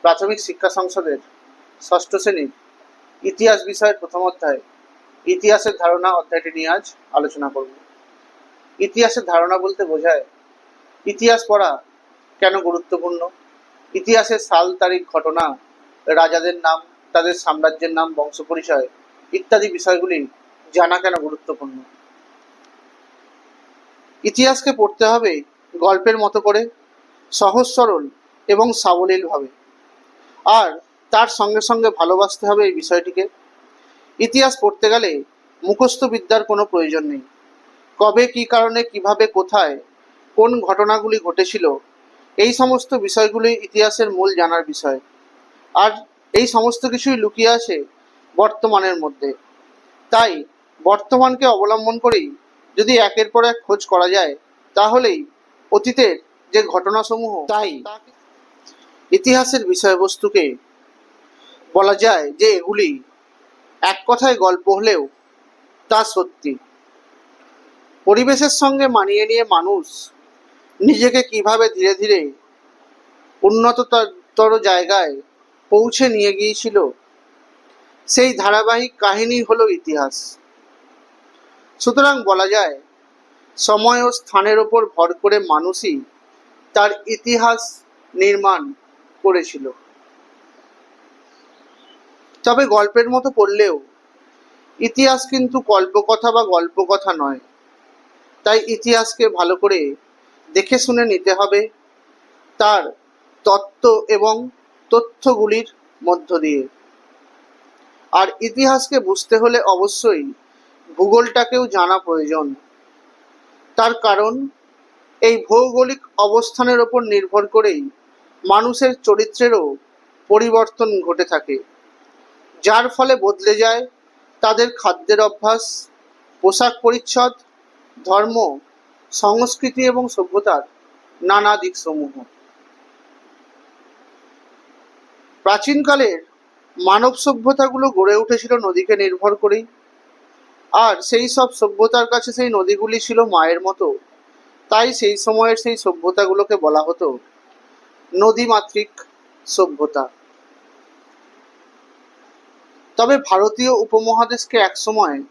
প্রাথমিক শিক্ষা সংসদের ষষ্ঠ শ্রেণির ইতিহাস বিষয়ের প্রথম অধ্যায় ইতিহাসের ধারণা অধ্যায়টি নিয়ে আজ আলোচনা করব। ইতিহাসের ধারণা বলতে বোঝায়, ইতিহাস পড়া কেন গুরুত্বপূর্ণ? ইতিহাসের সাল, তারিখ, ঘটনা, রাজাদের নাম, তাদের সাম্রাজ্যের নাম, বংশ পরিচয় ইত্যাদি বিষয়গুলি জানা কেন গুরুত্বপূর্ণ? ইতিহাসকে পড়তে হবে গল্পের মতো করে, সহজ সরল এবং সাবলীলভাবে আর তার সঙ্গে সঙ্গে ভালোবাসতে হবে এই বিষয়টিকে। ইতিহাস পড়তে গেলে মুখস্থ বিদ্যার কোনো প্রয়োজন নেই। কবে কি কারণে কীভাবে কোথায় কোন ঘটনাগুলি ঘটেছিল এই সমস্ত বিষয়গুলি ইতিহাসের মূল জানার বিষয়। আর এই সমস্ত কিছুই লুকিয়ে আছে বর্তমানের মধ্যে। তাই বর্তমানকে অবলম্বন করেই যদি একের পর এক খোঁজ করা যায় তাহলেই অতীতের যে ঘটনাসমূহ তাই ইতিহাসের বিষয়বস্তুকে বলা যায় যে এগুলি এক কথায় গল্প হলেও তা সত্যি। পরিবেশের সঙ্গে মানিয়ে নিয়ে মানুষ নিজেকে কীভাবে ধীরে ধীরে উন্নততর জায়গায় পৌঁছে নিয়ে গিয়েছিল, সেই ধারাবাহিক কাহিনী হলো ইতিহাস। সুতরাং বলা যায়, সময় ও স্থানের ওপর ভর করে মানুষই তার ইতিহাস নির্মাণ করেছিল তবে গল্পের মতো পড়লেও ইতিহাস কিন্তু কল্পকথা বা গল্পকথা নয়। তাই ইতিহাসকে ভালো করে দেখে শুনে নিতে হবে তার তত্ত্ব এবং তথ্যগুলির মধ্য দিয়ে। আর ইতিহাসকে বুঝতে হলে অবশ্যই ভূগোলটাকেও জানা প্রয়োজন। তার কারণ এই ভৌগোলিক অবস্থানের ওপর নির্ভর করেই মানুষের চরিত্রেরও পরিবর্তন ঘটে থাকে। যার ফলে বদলে যায় তাদের খাদ্যের অভ্যাস, পোশাক পরিচ্ছদ, ধর্ম, সংস্কৃতি এবং সভ্যতার নানা দিকসমূহ। প্রাচীনকালের মানব সভ্যতাগুলো গড়ে উঠেছিল নদীকে নির্ভর করেই। আর সেই সব সভ্যতার কাছে সেই নদীগুলি ছিল মায়ের মতো। তাই সেই সময়ের সেই সভ্যতাগুলোকে বলা হতো নদীমাতৃক সভ্যতা। তবে ভারতীয় উপমহাদেশকে একসময়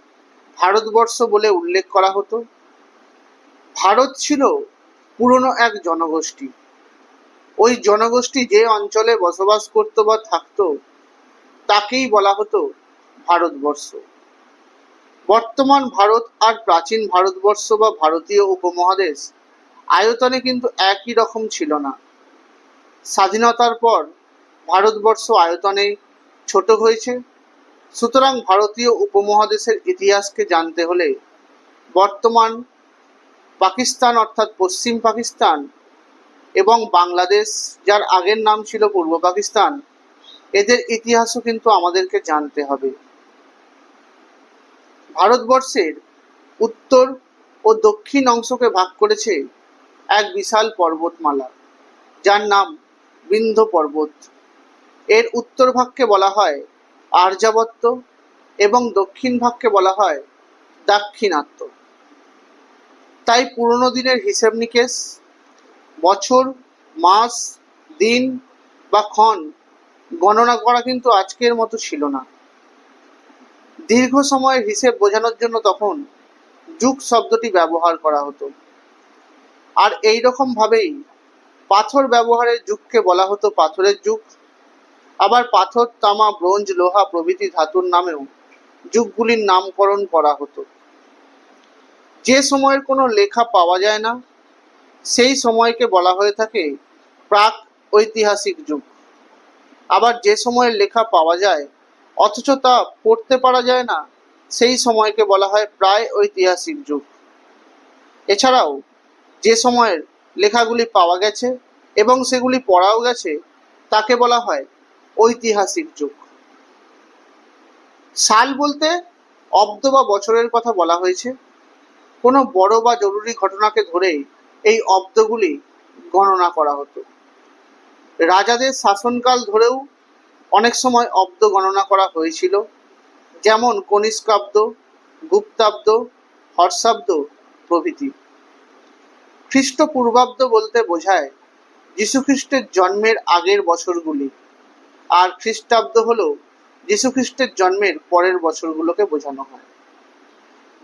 ভারতবর্ষ বলে উল্লেখ করা হতো। ভারত ছিল পুরনো এক জনগোষ্ঠী। ওই জনগোষ্ঠী যে অঞ্চলে বসবাস করত বা থাকতো, তাকেই বলা হতো ভারতবর্ষ। বর্তমান ভারত আর প্রাচীন ভারতবর্ষ বা ভারতীয় উপমহাদেশ আয়তনে কিন্তু একই রকম ছিল না। স্বাধীনতার পর ভারতবর্ষ আয়তনে ছোট হয়েছে। সুতরাং ভারতীয় উপমহাদেশের ইতিহাসকে জানতে হলে বর্তমান পাকিস্তান অর্থাৎ পশ্চিম পাকিস্তান এবং বাংলাদেশ, যার আগের নাম ছিল পূর্ব পাকিস্তান, এদের ইতিহাসও কিন্তু আমাদেরকে জানতে হবে। ভারতবর্ষের উত্তর ও দক্ষিণ অংশকে ভাগ করেছে এক বিশাল পর্বতমালা, যার নাম বিন্ধ্য পর্বত এর উত্তর ভাগকে বলা হয় আর্যাবত্য এবং দক্ষিণ ভাগকে বলা হয় দাক্ষিণাত্য। তাই পুরনো দিনের হিসেব নিকেশ, বছর, মাস, দিন বা ক্ষণ গণনা করা কিন্তু আজকের মতো ছিল না। দীর্ঘ সময়ের হিসেব বোঝানোর জন্য তখন যুগ শব্দটি ব্যবহার করা হতো। আর এই রকম ভাবেই পাথর ব্যবহারের যুগকে বলা হতো পাথরের যুগ। আবার পাথর, তামা, ব্রোঞ্জ, লোহা প্রভৃতি ধাতুর নামেও যুগগুলির নামকরণ করা হতো। যে সময়ের কোনো লেখা পাওয়া যায় না, সেই সময়কে বলা হয়ে থাকে প্রাক ঐতিহাসিক যুগ। আবার যে সময়ের লেখা পাওয়া যায়, অথচ তা পড়তে পারা যায় না, সেই সময়কে বলা হয় প্রায় ঐতিহাসিক যুগ। এছাড়াও, যে সময়ের লেখাগুলি পাওয়া গেছে এবং সেগুলি পড়াও গেছে, তাকে বলা হয় ঐতিহাসিক যুগ। সাল বলতে অব্দ বা বছরের কথা বলা হয়েছে। কোনো বড় বা জরুরি ঘটনাকে ধরে এই অব্দগুলি গণনা করা হতো। রাজাদের শাসনকাল ধরেও অনেক সময় অব্দ গণনা করা হয়েছিল। যেমন কনিষ্কাব্দ, গুপ্তাব্দ, হর্ষাব্দ প্রভৃতি। খ্রিস্টপূর্বাব্দ বলতে বোঝায় যীশুখ্রিস্টের জন্মের আগের বছরগুলি। আর খ্রিস্টাব্দ হলো যীশুখ্রিস্টের জন্মের পরের বছরগুলোকে বোঝানো হয়।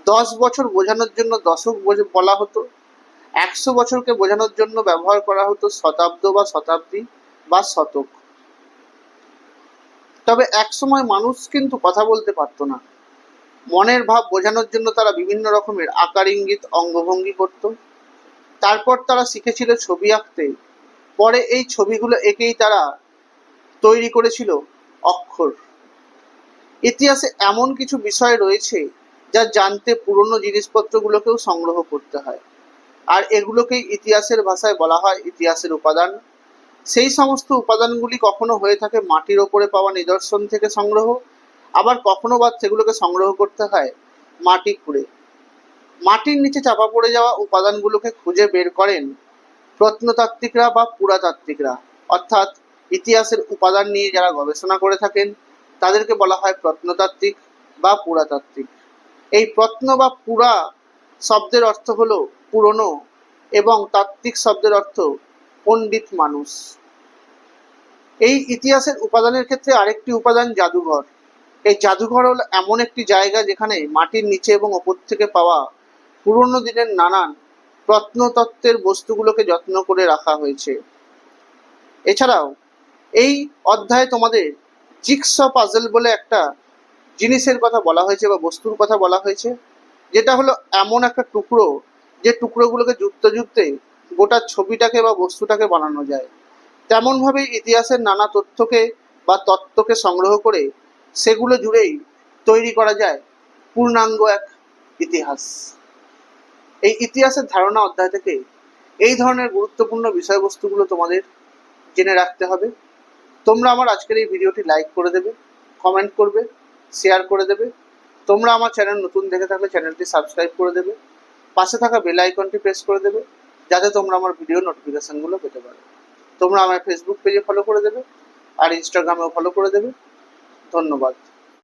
দশ বছর বোঝানোর জন্য দশক বলা হতো। একশো বছরকে বোঝানোর জন্য ব্যবহার করা হতো শতাব্দ বা শতাব্দী বা শতক। তবে একসময় মানুষ কিন্তু কথা বলতে পারতো না। মনের ভাব বোঝানোর জন্য তারা বিভিন্ন রকমের আকার ইঙ্গিত, অঙ্গভঙ্গি করত। তারপর তারা শিখেছিল ছবি আঁকতে। পরে এই ছবিগুলো এঁকেই তারা তৈরি করেছিল অক্ষর। ইতিহাসে এমন কিছু বিষয় রয়েছে যা জানতে পুরনো জিনিসপত্রগুলোকেও সংগ্রহ করতে হয়। আর এগুলোকেই ইতিহাসের ভাষায় বলা হয় ইতিহাসের উপাদান। সেই সমস্ত উপাদানগুলি কখনো হয়ে থাকে মাটির ওপরে পাওয়া নিদর্শন থেকে সংগ্রহ। আবার কখনো বা সেগুলোকে সংগ্রহ করতে হয় মাটি খুঁড়ে। মাটির নিচে চাপা পড়ে যাওয়া উপাদানগুলোকে খুঁজে বের করেন প্রত্নতাত্ত্বিকরা বা পুরাতাত্ত্বিকরা। অর্থাৎ ইতিহাসের উপাদান নিয়ে যারা গবেষণা করে থাকেন, তাদেরকে বলা হয় প্রত্নতাত্ত্বিক বা পুরাতাত্ত্বিক। এই প্রত্ন বা পুরা শব্দের অর্থ হলো পুরনো এবং তাত্ত্বিক শব্দের অর্থ পণ্ডিত মানুষ। এই ইতিহাসের উপাদানের ক্ষেত্রে আরেকটি উপাদান জাদুঘর। এই জাদুঘর হলো এমন একটি জায়গা যেখানে মাটির নিচে এবং ওপর থেকে পাওয়া পুরনো দিনের নানান প্রত্নতত্ত্বের বস্তুগুলোকে যত্ন করে রাখা হয়েছে। এছাড়াও, এই অধ্যায়ে তোমাদের জিক্স পাজল বলে একটা জিনিসের কথা বলা হয়েছে বা বস্তুর কথা বলা হয়েছে, যেটা হলো এমন একটা টুকরো যে টুকরোগুলোকে জুড়তে জুড়তে গোটা ছবিটাকে বা বস্তুটাকে বানানো যায়। তেমনভাবে ইতিহাসের নানা তথ্যকে বা তত্ত্বকে সংগ্রহ করে সেগুলো জুড়েই তৈরি করা যায় পূর্ণাঙ্গ এক ইতিহাস। এই ইতিহাসের ধারণা অধ্যায় থেকে এই ধরনের গুরুত্বপূর্ণ বিষয়বস্তুগুলো তোমাদের জেনে রাখতে হবে। তোমরা আমার আজকের এই ভিডিওটি লাইক করে দেবে কমেন্ট করবে শেয়ার করে দেবে। তোমরা আমার চ্যানেল নতুন দেখে থাকলে চ্যানেলটি সাবস্ক্রাইব করে দেবে। পাশে থাকা বেল আইকনটি প্রেস করে দেবে, যাতে তোমরা আমার ভিডিও নোটিফিকেশনগুলো পেতে পারো। তোমরা আমার ফেসবুক পেজে ফলো করে দেবে, আর ইনস্টাগ্রামেও ফলো করে দেবে। ধন্যবাদ।